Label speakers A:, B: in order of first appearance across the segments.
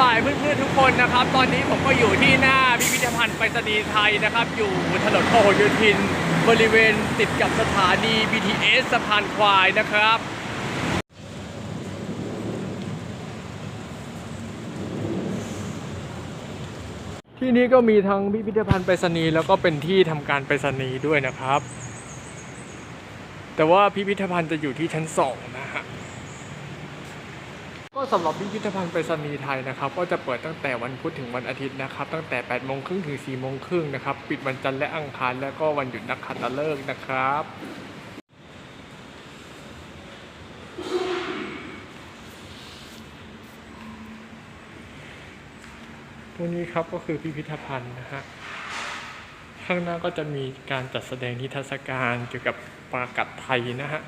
A: บ่ายเพื่อนๆทุกคนนะครับ ตอนนี้ผมก็อยู่ที่หน้าพิพิธภัณฑ์ไปรษณีย์ไทยนะครับ อยู่ถนนพหลโยธิน บริเวณติดกับสถานี BTS สะพานควายนะครับที่นี้ก็มีทั้งพิพิธภัณฑ์ไปรษณีย์แล้วก็เป็นที่ทำการไปรษณีย์ด้วยนะครับ แต่ว่าพิพิธภัณฑ์จะอยู่ที่ชั้นสองนะฮะ สำหรับพิพิธภัณฑ์ไปรษณีย์ไทยนะครับก็จะเปิดตั้งแต่วันพุธถึงวันอาทิตย์นะครับตั้งแต่8โมงครึ่งถึง4โมงครึ่งนะครับปิดวันจันทร์และอังคารแล้วก็วันหยุดนักขัตฤกษ์นะครับตรงนี้ครับก็คือพิพิธภัณฑ์นะฮะข้างหน้าก็จะมีการจัดแสดงนิทรรศการเกี่ยวกับปรากัดไทยนะฮะ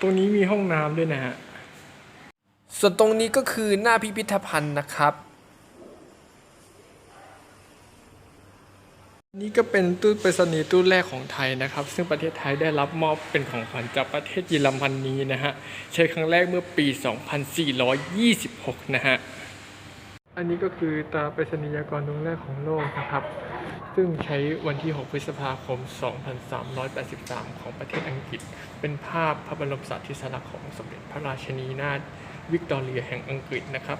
A: ตรงนี้มีห้องน้ำด้วยนะฮะ ส่วนตรงนี้ก็คือหน้าพิพิธภัณฑ์นะครับ นี่ก็เป็นตู้ไปรษณีย์ตู้แรกของไทยนะครับ ซึ่งประเทศไทยได้รับมอบเป็นของขวัญจากประเทศเยอรมนีนะฮะ ใช้ครั้งแรกเมื่อปี 2426 นะฮะ อันนี้ก็คือตราไปรษณียากรดวงแรกของโลกนะครับ ซึ่งใช้วันที่ 6 พฤษภาคม 2383 ของประเทศอังกฤษ เป็นภาพพระบรมสารีริสลักษณ์ของสมเด็จพระราชินีนาถวิกตอเรียแห่งอังกฤษนะครับ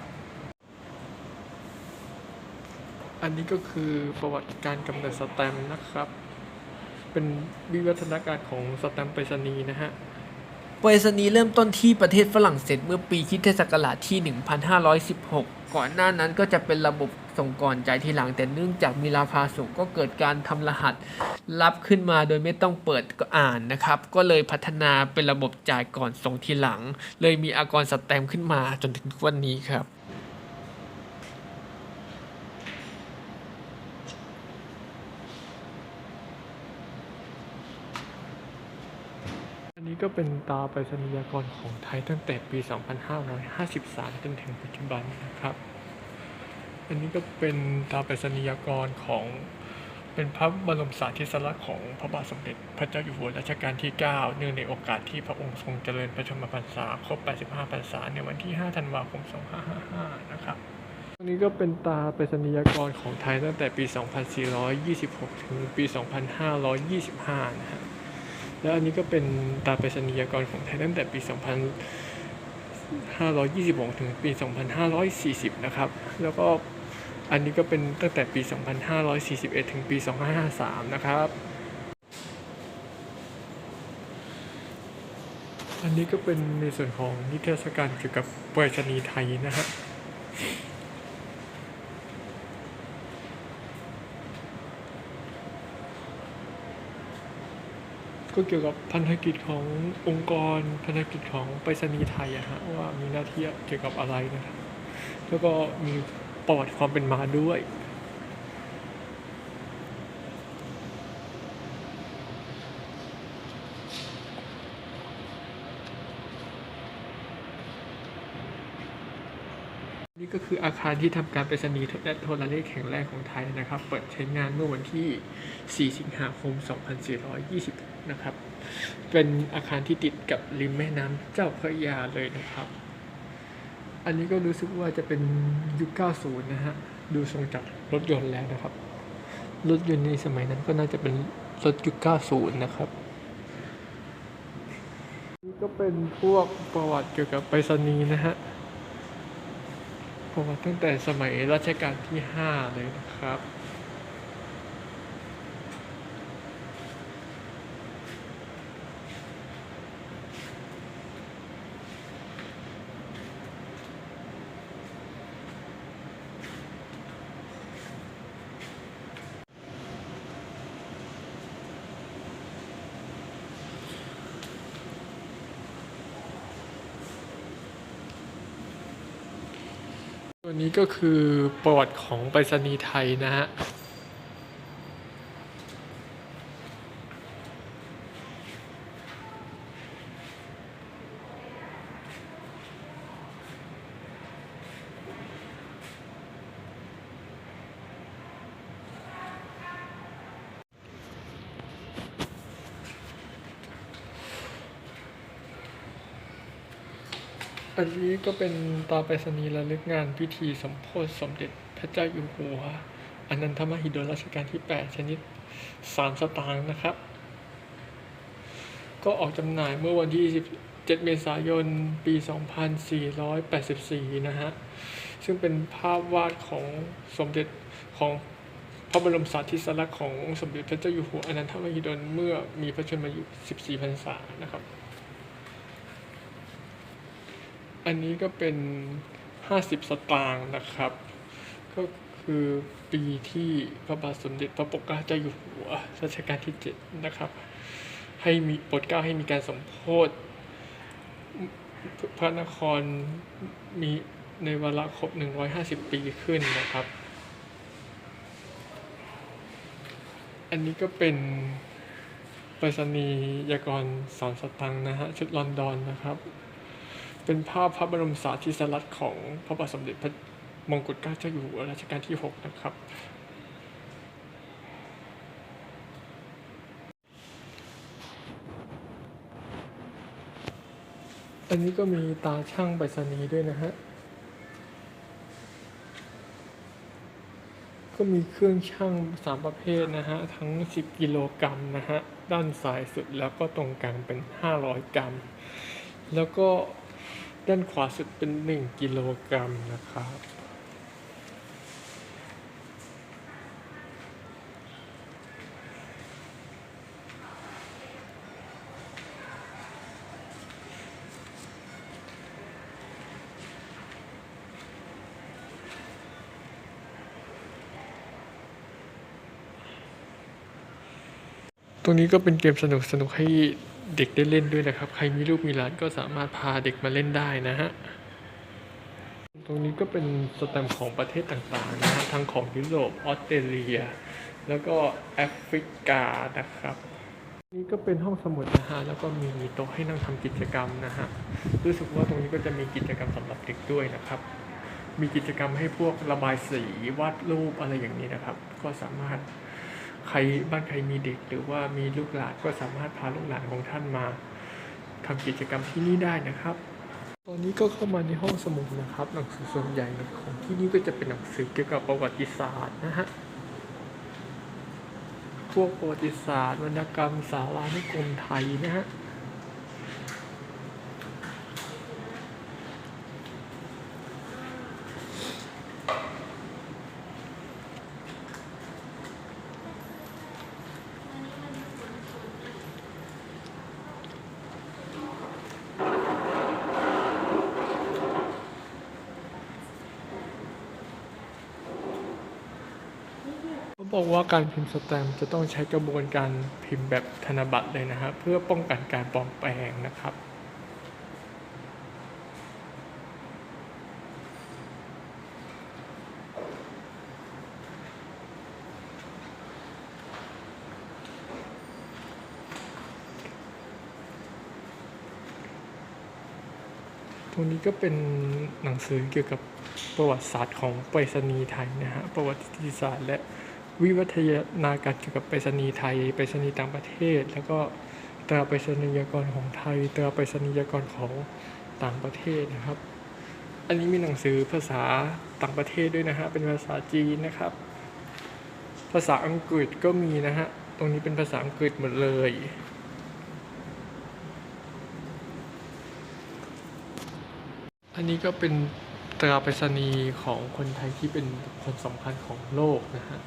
A: อันนี้ก็คือประวัติการกำเนิดสแตมป์นะครับ เป็นวิวัฒนาการของสแตมป์ไปรษณีย์นะฮะ
B: ไปรษณีย์เริ่มต้นที่ประเทศฝรั่งเศสเมื่อปีคริสตศักราชที่ 1516 ก่อนหน้านั้นก็จะเป็นระบบส่งก่อนจ่ายทีหลัง แต่เนื่องจากมีราคาสูงก็เกิดการทำรหัสรับขึ้นมาโดยไม่ต้องเปิดก็อ่านนะครับ ก็เลยพัฒนาเป็นระบบจ่ายก่อนส่งทีหลัง เลยมีอากรสแตมป์ขึ้นมาจนถึงวันนี้ครับ
A: นนี้ก็เป็นตาไปรษณียากรของไทยตั้งแต่ปี 2553 จนถึงปัจจุบันนะครับ อันนี้ก็เป็นตาไปรษณียากรของเป็นพระบรมสารีริสลักษณ์ของพระบาทสมเด็จพระเจ้าอยู่หัวรัชกาลที่ 9 เนื่องในโอกาสที่พระองค์ทรงเจริญพระชนมพรรษาครบ 85 พรรษาในวันที่ 5 ธันวาคม 2555 นะครับอันนี้ก็เป็นตาไปรษณียากรของไทยตั้งแต่ปี 2426 ถึงปี 2525 นะฮะ แล้วอันนี้ก็เป็นตราไปรษณียากรของไทยตั้งแต่ปี 2526 ถึงปี 2540 นะครับ แล้วก็อันนี้ก็เป็นตั้งแต่ปี 2541 ถึงปี 2553 นะครับ อันนี้ก็เป็นในส่วนของนิทรรศการเกี่ยวกับไปรษณีย์ไทยนะฮะ ก็เกี่ยวกับพันธกิจขององค์กร พันธกิจของไปรษณีย์ไทยอะฮะว่ามีหน้าที่เกี่ยวกับอะไรนะครับแล้วก็มีประวัติความเป็นมาด้วยนี่ก็คืออาคารที่ทำการไปรษณีย์และโทรเลขแห่งแรกของไทยนะครับ เปิดใช้งานเมื่อวันที่ 4 สิงหาคม 2420 นะครับ เป็นอาคารที่ติดกับริมแม่น้ำเจ้าพระยาเลยนะครับ อันนี้ก็รู้สึกว่าจะเป็นยุค 90 นะฮะ ดูทรงจากรถยนต์แล้วนะครับ รถยนต์ในสมัยนั้นก็น่าจะเป็นรถยุค 90 นะครับนี่ก็เป็นพวกประวัติเกี่ยวกับไปรษณีย์นะฮะประวัติตั้งแต่สมัยรัชกาลที่ 5 เลยนะครับ ตัวนี้ก็คือประวัติของไปรษณีย์ไทยนะฮะ อันนี้ก็เป็นตาไปรษณีย์ระลึกงานพิธีสมโพธิสมเด็จพระเจ้าอยู่หัวอนันทมหิดลรัชกาลที่ 8 ชนิด3สตางค์นะครับ ก็ออกจำหน่ายเมื่อวันที่27เมษายน ปี 2484 นะฮะ ซึ่งเป็นภาพวาดของสมเด็จของพระบรมสารีสลักษณ์ของสมเด็จพระเจ้าอยู่หัวอนันทมหิดลเมื่อมีพระชนมายุ 14 พรรษานะครับ อันนี้ก็เป็น 50 สตางค์นะครับ ก็คือปีที่พระบาทสมเด็จพระปกเกล้าเจ้าอยู่หัวรัชกาลที่ 7 นะครับ ให้มีโปรดเกล้าให้มีการสมโพธิพระนครมีในวาระครบ 150 ปีขึ้นนะครับ อันนี้ก็เป็นปรษณียากรสอนสตังค์นะฮะชุดลอนดอนนะครับ เป็นภาพพระบรมสารีสลักษณ์ของพระบาทสมเด็จพระมงกุฎเกล้าเจ้าอยู่หัวรัชกาลที่ 6 นะครับ อันนี้ก็มีตาช่างไปรษณีย์ด้วยนะฮะ ก็มีเครื่องช่างสามประเภทนะฮะ ทั้ง 10 กิโลกรัมนะฮะ ด้านซ้ายสุดแล้วก็ตรงกลางเป็น 500 กรัม แล้วก็ ด้านขวาสุดเป็น 1 กิโลกรัมนะครับ ตรงนี้ก็เป็นเกมสนุกสนุกให้ เด็กได้เล่นด้วยนะครับ ใครมีลูกมีหลานก็สามารถพาเด็กมาเล่นได้นะฮะ ตรงนี้ก็เป็นสแตมของประเทศต่างๆนะฮะทั้งของยุโรปออสเตรเลีย แล้วก็แอฟริกานะครับ นี่ก็เป็นห้องสมุดนะฮะ แล้วก็มีโต๊ะให้นั่งทำกิจกรรมนะฮะ รู้สึกว่าตรงนี้ก็จะมีกิจกรรมสำหรับเด็กด้วยนะครับ มีกิจกรรมให้พวกระบายสีวาดรูปอะไรอย่างนี้นะครับ ก็สามารถ ใครบ้านใครมีเด็กหรือว่ามีลูกหลานก็สามารถพาลูกหลานของท่านมาทำกิจกรรมที่นี่ได้นะครับ ตอนนี้ก็เข้ามาในห้องสมุดนะครับ หนังสือส่วนใหญ่ของที่นี่ก็จะเป็นหนังสือเกี่ยวกับประวัติศาสตร์นะฮะพวกประวัติศาสตร์วรรณกรรมสารานุกรมไทยนะฮะ บอกว่าการพิมพ์สแตมป์จะต้องใช้กระบวนการพิมพ์แบบธนบัตรเลยนะครับเพื่อป้องกันการปลอมแปลงนะครับตรงนี้ก็เป็นหนังสือเกี่ยวกับประวัติศาสตร์ของไปรษณีย์ไทยนะฮะประวัติศาสตร์และ วิวัฒนาการเกี่ยวกับไปรษณีย์ไทย ไปรษณีย์ต่างประเทศ แล้วก็ตราไปรษณียกรของไทย ตราไปรษณียกรของต่างประเทศนะครับ อันนี้มีหนังสือภาษาต่างประเทศด้วยนะฮะ เป็นภาษาจีนนะครับ ภาษาอังกฤษก็มีนะฮะ ตรงนี้เป็นภาษาอังกฤษหมดเลย อันนี้ก็เป็นตราไปรษณีย์ของคนไทยที่เป็นคนสำคัญของโลกนะฮะ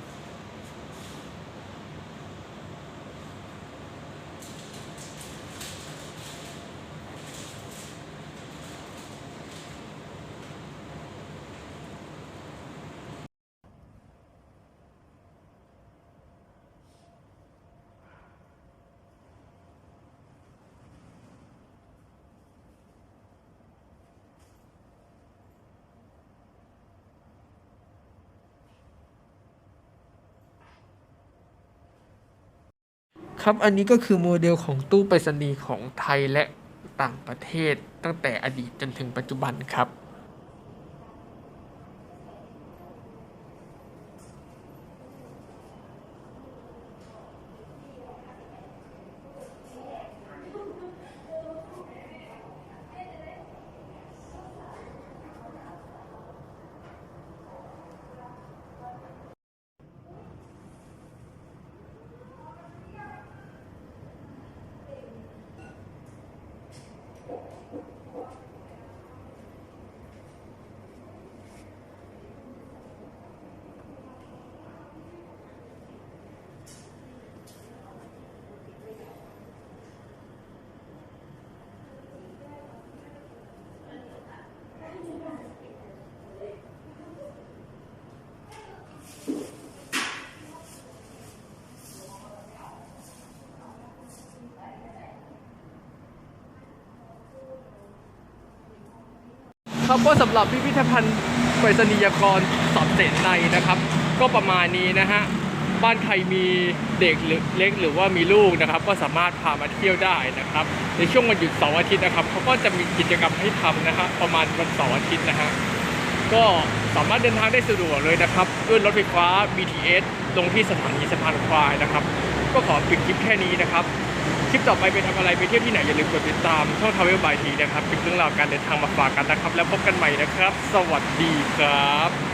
B: ครับอันนี้ก็คือโมเดลของตู้ไปรษณีย์ของไทยและต่างประเทศตั้งแต่อดีตจนถึงปัจจุบันครับ Thank you.
A: ครับก็สำหรับพิพิธภัณฑ์ไปรษณียกรสอบเสร็จในนะครับ ก็ประมาณนี้นะฮะบ้านใครมีเด็กหรือเล็กหรือว่ามีลูกนะครับ ก็สามารถพามาเที่ยวได้นะครับ ในช่วงวันหยุดเสาร์อาทิตย์นะครับเขาก็จะมีกิจกรรมให้ทำนะฮะประมาณวันเสาร์อาทิตย์นะฮะก็สามารถเดินทางได้สะดวกเลยนะครับด้วยรถไฟฟ้า BTS ลงที่สถานีสะพานควายนะครับ ก็ขอปิดคลิปแค่นี้นะครับ คลิปต่อไปไปทำอะไรไปเที่ยวที่ไหนอย่าลืมกดติดตามช่องทาวเวลบายทีนะครับเป็นเรื่องราวการเดินทางมาฝากกันนะครับ แล้วพบกันใหม่นะครับ สวัสดีครับ